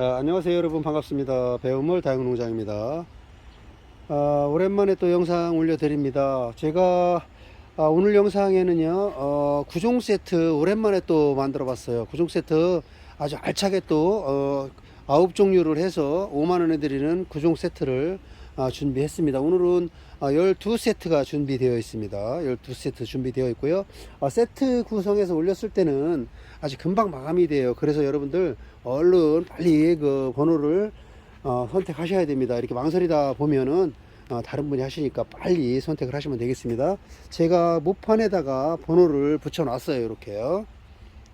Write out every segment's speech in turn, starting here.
자, 안녕하세요 여러분 반갑습니다. 배우물 다육농장입니다. 아, 오랜만에 또 영상 올려드립니다. 제가 아, 오늘 영상에는요 어, 구종 세트 오랜만에 또 만들어 봤어요. 구종 세트 아주 알차게 또 어, 아홉 종류를 해서 5만원에 드리는 구종 세트를 아, 준비했습니다. 오늘은 아, 12세트가 준비되어 있습니다. 12세트 준비되어 있고요. 아, 세트 구성해서 올렸을 때는 아주 금방 마감이 돼요. 그래서 여러분들 얼른 빨리 그 번호를 어, 선택하셔야 됩니다. 이렇게 망설이다 보면은 어, 다른 분이 하시니까 빨리 선택을 하시면 되겠습니다. 제가 모판에다가 번호를 붙여 놨어요. 이렇게요.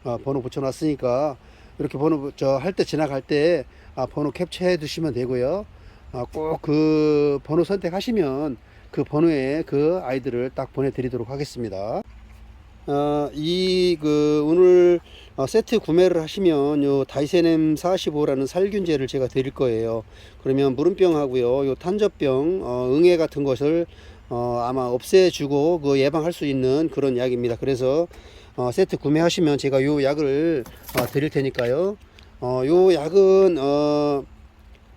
어, 번호 붙여 놨으니까 이렇게 번호 저 할 때 지나갈 때 아, 번호 캡처해 두시면 되고요. 아, 꼭그 번호 선택하시면 그 번호에 그 아이들을 딱 보내드리도록 하겠습니다. 어, 이, 그, 오늘 어, 세트 구매를 하시면 요 다이세넴 45라는 살균제를 제가 드릴 거예요. 그러면 무름병하고요, 요 탄저병, 어, 응애 같은 것을 어, 아마 없애주고 그 예방할 수 있는 그런 약입니다. 그래서 어, 세트 구매하시면 제가 요 약을 어, 드릴 테니까요. 어, 요 약은 어,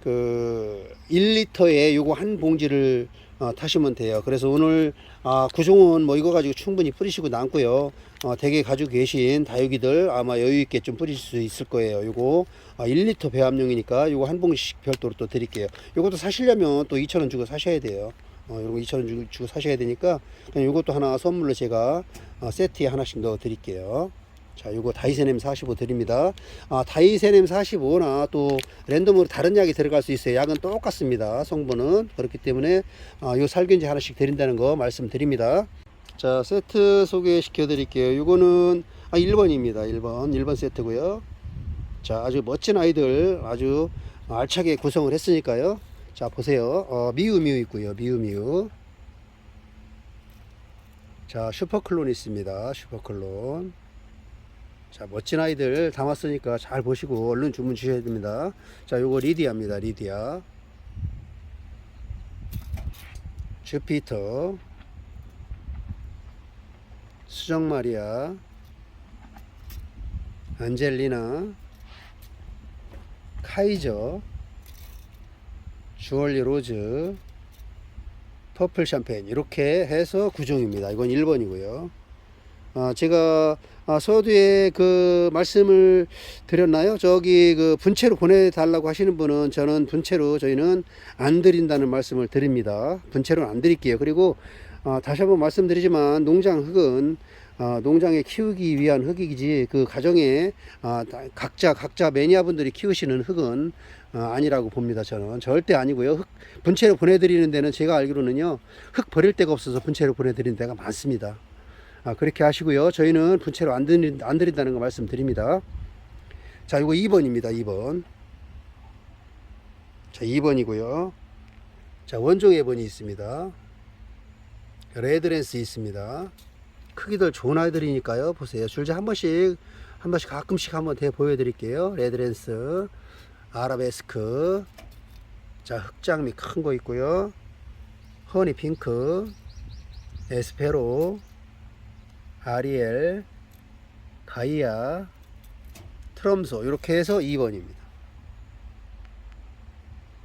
그 1리터에 요거 한 봉지를 어, 타시면 돼요. 그래서 오늘 아, 구종은 뭐 이거 가지고 충분히 뿌리시고 남고요. 어, 댁에 가지고 계신 다육이들 아마 여유 있게 좀 뿌릴 수 있을 거예요. 요거 아, 1리터 배합용이니까 요거 한 봉지씩 별도로 또 드릴게요. 요것도 사시려면 또 2,000원 주고 사셔야 돼요. 어, 요거 2,000원 주고, 주고 사셔야 되니까 그냥 요것도 하나 선물로 제가 어, 세트에 하나씩 넣어 드릴게요. 자, 요거 다이세넴 45 드립니다. 아, 다이세넴 45나 또 랜덤으로 다른 약이 들어갈 수 있어요. 약은 똑같습니다. 성분은. 그렇기 때문에 아, 요 살균제 하나씩 드린다는 거 말씀드립니다. 자, 세트 소개시켜 드릴게요. 요거는 아, 1번입니다. 1번. 1번 세트고요. 자, 아주 멋진 아이들 아주 알차게 구성을 했으니까요. 자, 보세요. 어, 미우미우 있고요. 미우미우. 자, 슈퍼클론 있습니다. 슈퍼클론. 자, 멋진 아이들 담았으니까 잘 보시고 얼른 주문 주셔야 됩니다. 자, 요거 리디아입니다. 리디아. 주피터. 수정마리아. 안젤리나. 카이저. 주얼리 로즈. 퍼플 샴페인. 이렇게 해서 9종입니다. 이건 1번이고요. 아, 제가 아, 서두에 그 말씀을 드렸나요? 저기 그 분체로 보내달라고 하시는 분은 저는 분체로 저희는 안 드린다는 말씀을 드립니다. 분체로는 안 드릴게요. 그리고 아, 다시 한번 말씀드리지만 농장 흙은 아, 농장에 키우기 위한 흙이지 그 가정에 아, 다- 각자 각자 매니아 분들이 키우시는 흙은 아, 아니라고 봅니다. 저는 절대 아니고요. 흙 분체로 보내드리는 데는 제가 알기로는요 흙 버릴 데가 없어서 분체로 보내드리는 데가 많습니다. 아, 그렇게 하시고요. 저희는 분체로 안, 드린, 안 드린다는 거 말씀드립니다. 자, 이거 2번입니다. 2번. 자, 2번이고요. 자, 원종 예번이 있습니다. 레드랜스 있습니다. 크기들 좋은 아이들이니까요. 보세요. 줄자 한 번씩, 한 번씩 가끔씩 한번 대 보여드릴게요. 레드랜스, 아라베스크, 자, 흑장미 큰 거 있고요. 허니 핑크, 에스페로, 아리엘, 가이아, 트럼소 이렇게 해서 2번입니다.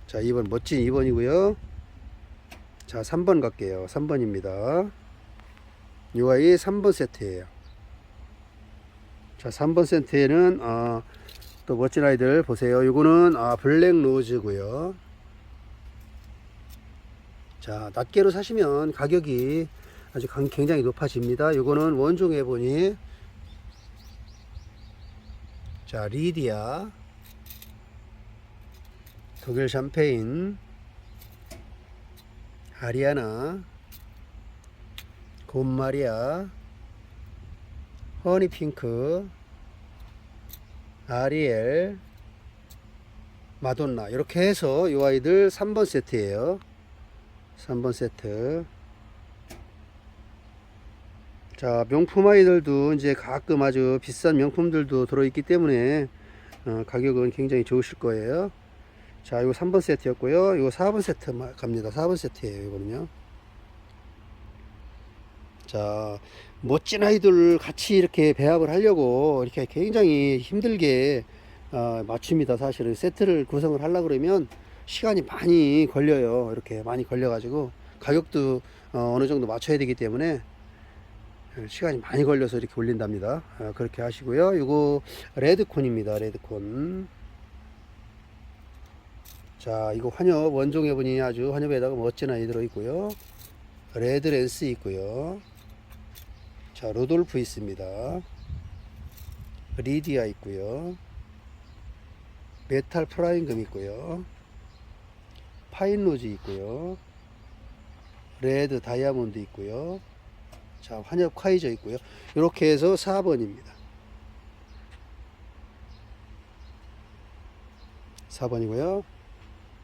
자, 2번 멋진 2번이고요. 자, 3번 갈게요. 3번입니다. 요 아이 3번 세트예요. 자, 3번 세트에는 어, 또 멋진 아이들 보세요. 요거는 아, 블랙 로즈고요. 자, 낱개로 사시면 가격이 아주 강- 굉장히 높아집니다. 요거는 원종 해 보니 자 리디아. 독일 샴페인. 아리아나. 곰마리아. 허니핑크. 아리엘. 마돈나. 이렇게 해서 이 아이들 3번 세트예요. 3번 세트 자, 명품 아이들도 이제 가끔 아주 비싼 명품들도 들어있기 때문에 어, 가격은 굉장히 좋으실 거예요. 자, 이거 3번 세트였고요. 이거 4번 세트 마- 갑니다. 4번 세트예요, 이거는요. 자, 멋진 아이들 같이 이렇게 배합을 하려고 이렇게 굉장히 힘들게 어, 맞춥니다. 사실은 세트를 구성을 하려 그러면 시간이 많이 걸려요. 이렇게 많이 걸려 가지고 가격도 어, 느 정도 맞춰야 되기 때문에 어, 시간이 많이 걸려서 이렇게 올린답니다. 어, 그렇게 하시고요. 이거 레드콘입니다. 레드콘. 자, 이거 환엽 원종 해분이 아주 환엽에다가 멋진 아이 들어 있고요. 레드 랜스 있고요. 자, 로돌프 있습니다. 리디아 있고요. 메탈 프라임금 있고요. 파인 로즈 있고요. 레드 다이아몬드 있고요. 자, 환엽 카이저 있고요. 이렇게 해서 4번입니다. 4번이고요.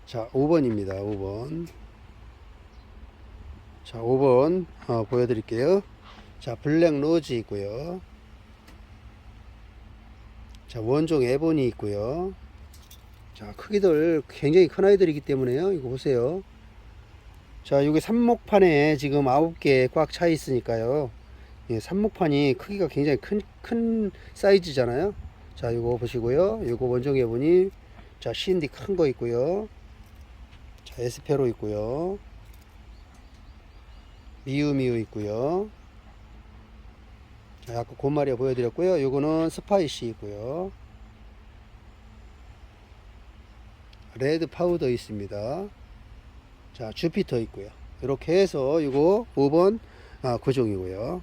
자, 5번입니다. 5번. 자, 5번 어, 보여드릴게요. 자, 블랙 로즈 있고요. 자, 원종 에본이 있고요. 자, 크기들 굉장히 큰 아이들이기 때문에요. 이거 보세요. 자, 여기 삽목판에 지금 9개 꽉 차 있으니까요. 예, 삽목판이 크기가 굉장히 큰, 큰 사이즈잖아요. 자, 이거 보시고요. 이거 원종 에본이 자, 신디 큰거 있고요. 자, 에스페로 있고요. 미우미우 있고요. 자, 아까 곰마리아 보여드렸고요. 요거는 스파이시 있고요. 레드 파우더 있습니다. 자, 주피터 있고요. 이렇게 해서 이거 5번 아, 구종이고요.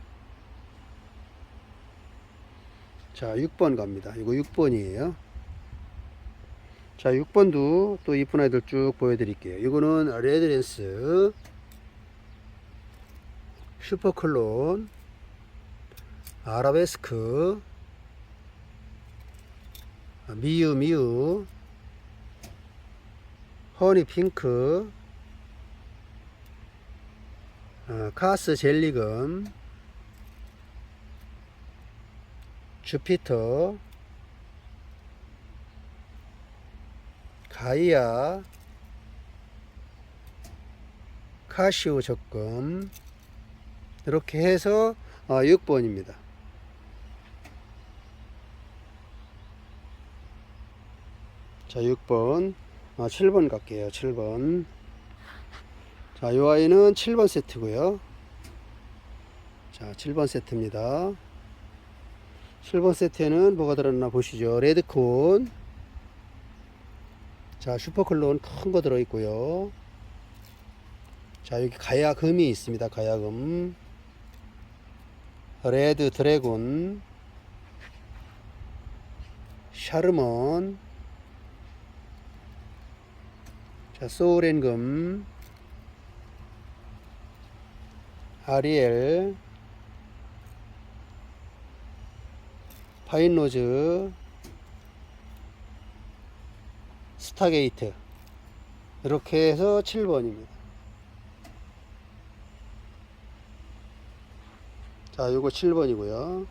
자, 6번 갑니다. 이거 6번이에요. 자, 6번도 또 이쁜 아이들 쭉 보여드릴게요. 이거는 레드랜스, 슈퍼클론, 아라베스크, 미유 미유, 허니 핑크, 어, 카스 젤리금, 주피터, 가이아, 카시오 적금, 이렇게 해서 어, 6번입니다. 자, 6번. 아, 7번 갈게요. 7번. 자, 이 아이는 7번 세트고요. 자, 7번 세트입니다. 7번 세트에는 뭐가 들었나 보시죠. 레드콘. 자, 슈퍼클론 큰 거 들어있고요. 자, 여기 가야금이 있습니다. 가야금. 레드 드래곤. 샤르먼. 자, 소렌금. 아리엘. 파인로즈. 스타게이트. 이렇게 해서 7번입니다. 자, 요거 7번이고요.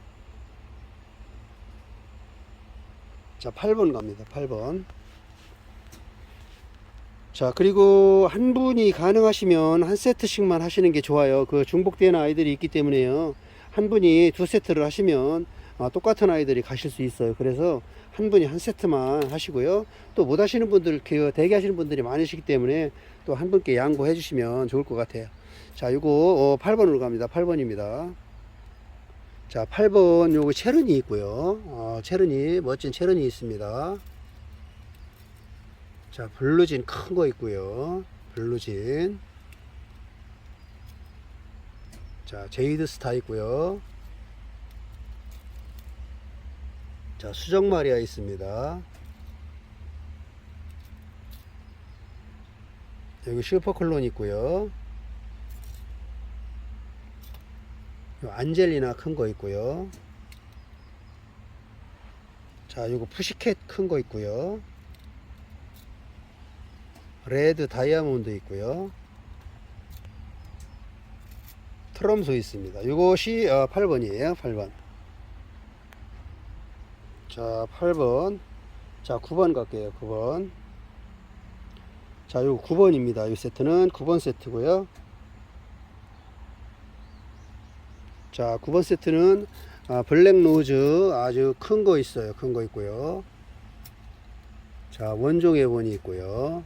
자, 8번 갑니다. 8번. 자, 그리고 한 분이 가능하시면 한 세트씩만 하시는 게 좋아요. 그 중복되는 아이들이 있기 때문에요. 한 분이 두 세트를 하시면 아, 똑같은 아이들이 가실 수 있어요. 그래서 한 분이 한 세트만 하시고요. 또 못 하시는 분들, 그 대기하시는 분들이 많으시기 때문에 또 한 분께 양보해 주시면 좋을 것 같아요. 자, 요거 어, 8번으로 갑니다. 8번입니다. 자, 8번 요거 체르니 있고요. 어, 체르니 멋진 체르니 있습니다. 자, 블루진 큰 거 있고요. 블루진. 자, 제이드 스타 있고요. 자, 수정 마리아 있습니다. 여기 슈퍼 클론 있고요. 요 안젤리나 큰 거 있고요. 자, 요거 푸시캣 큰 거 있고요. 레드 다이아몬드 있고요. 트럼소 있습니다. 이것이 8번이에요. 8번. 자, 8번. 자, 9번 갈게요. 9번. 자, 요 9번입니다. 이 세트는 9번 세트고요. 자, 9번 세트는 아, 블랙 로즈 아주 큰 거 있어요. 큰 거 있고요. 자, 원종 에본이 있고요.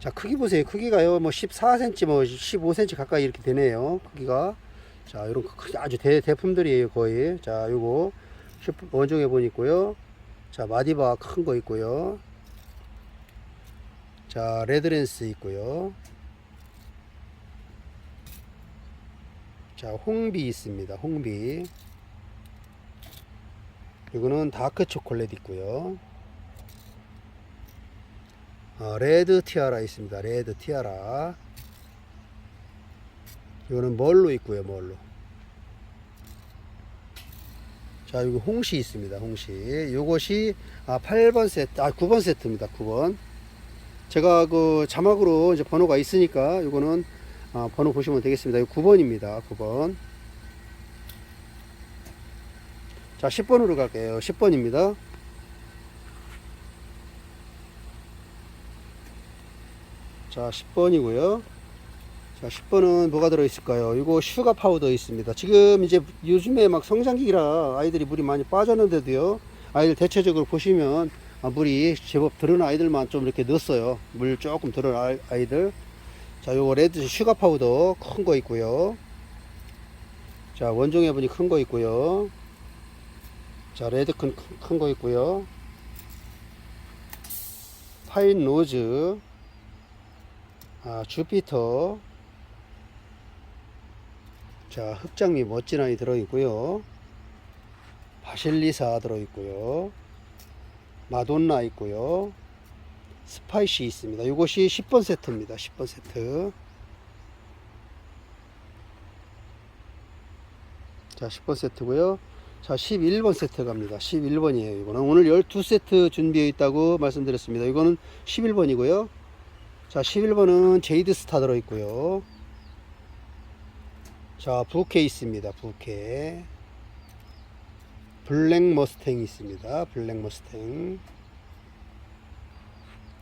자, 크기 보세요. 크기가요, 뭐 14cm, 뭐 15cm 가까이 이렇게 되네요. 크기가. 자, 이런 크- 아주 대, 대품들이에요, 거의. 자, 요거 슈퍼- 원종 에본 있고요. 자, 마디바 큰 거 있고요. 자, 레드랜스 있고요. 자, 홍비 있습니다. 홍비. 이거는 다크 초콜릿 있고요. 어, 레드 티아라 있습니다. 레드 티아라. 이거는 멀로 있고요. 멀로. 자, 이거 홍시 있습니다. 홍시. 요것이 아, 8번 세트, 아, 9번 세트입니다. 9번. 제가 그 자막으로 이제 번호가 있으니까 이거는 아, 번호 보시면 되겠습니다. 이거 9번입니다. 9번. 자, 10번으로 갈게요. 10번입니다. 자, 10번이고요. 자, 10번은 뭐가 들어있을까요? 이거 슈가 파우더 있습니다. 지금 이제 요즘에 막 성장기라 아이들이 물이 많이 빠졌는데도요. 아이들 대체적으로 보시면 아, 물이 제법 들은 아이들만 좀 이렇게 넣었어요. 물 조금 들은 아이- 아이들. 자, 요거 레드 슈가 파우더 큰 거 있고요. 자, 원종 해분이 큰거 있고요. 자, 레드 큰거 있고요. 파인 로즈, 아, 주피터, 자, 흑장미 멋진 아이 들어있고요. 바실리사 들어있고요. 마돈나 있고요. 스파이시 있습니다. 이것이 10번 세트입니다. 10번 세트. 자, 10번 세트고요. 자, 11번 세트 갑니다. 11번이에요. 이거는 오늘 12세트 준비되어 있다고 말씀드렸습니다. 이거는 11번이고요. 자, 11번은 제이드 스타 들어 있고요. 자, 부케 있습니다. 부케. 블랙 머스탱 있습니다. 블랙 머스탱.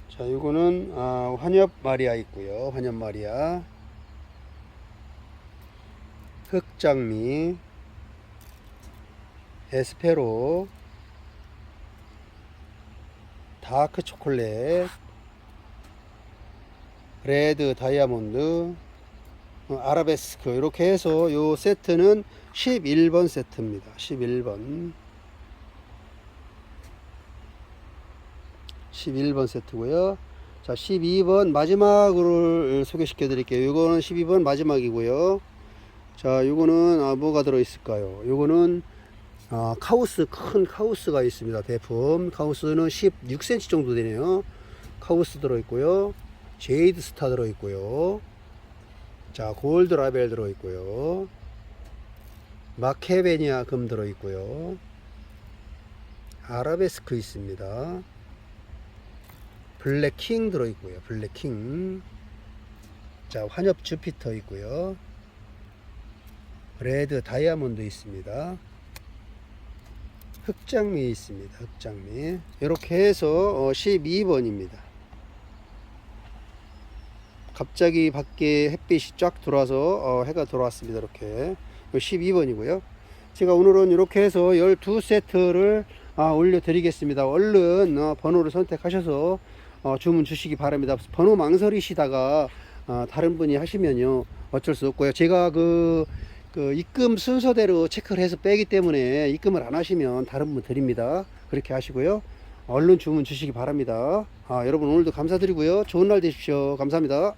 자, 이거는 아, 환엽 마리아 있고요. 환엽 마리아. 흑장미. 에스페로. 다크 초콜릿. 레드 다이아몬드. 어, 아라베스크 이렇게 해서 요 세트는 11번 세트입니다. 11번. 11번 세트고요. 자, 12번 마지막으로 소개시켜 드릴게요. 요거는 12번 마지막이고요. 자, 요거는 아, 뭐가 들어 있을까요? 요거는 아, 카우스 큰 카우스가 있습니다. 대품 카우스는 16cm 정도 되네요. 카우스 들어 있고요. 제이드 스타 들어 있고요. 자, 골드 라벨 들어 있고요. 마케베니아 금 들어 있고요. 아라베스크 있습니다. 블랙킹 들어 있고요. 블랙킹. 자, 환엽 주피터 있고요. 레드 다이아몬드 있습니다. 흑장미 있습니다. 흑장미. 이렇게 해서 12번입니다. 갑자기 밖에 햇빛이 쫙 들어와서 어, 해가 들어왔습니다. 이렇게 12번이고요. 제가 오늘은 이렇게 해서 12세트를 아, 올려드리겠습니다. 얼른 어, 번호를 선택하셔서 어, 주문 주시기 바랍니다. 번호 망설이시다가 어, 다른 분이 하시면요 어쩔 수 없고요. 제가 그, 그 입금 순서대로 체크를 해서 빼기 때문에 입금을 안 하시면 다른 분 드립니다. 그렇게 하시고요. 얼른 주문 주시기 바랍니다. 아, 여러분 오늘도 감사드리고요. 좋은 날 되십시오. 감사합니다.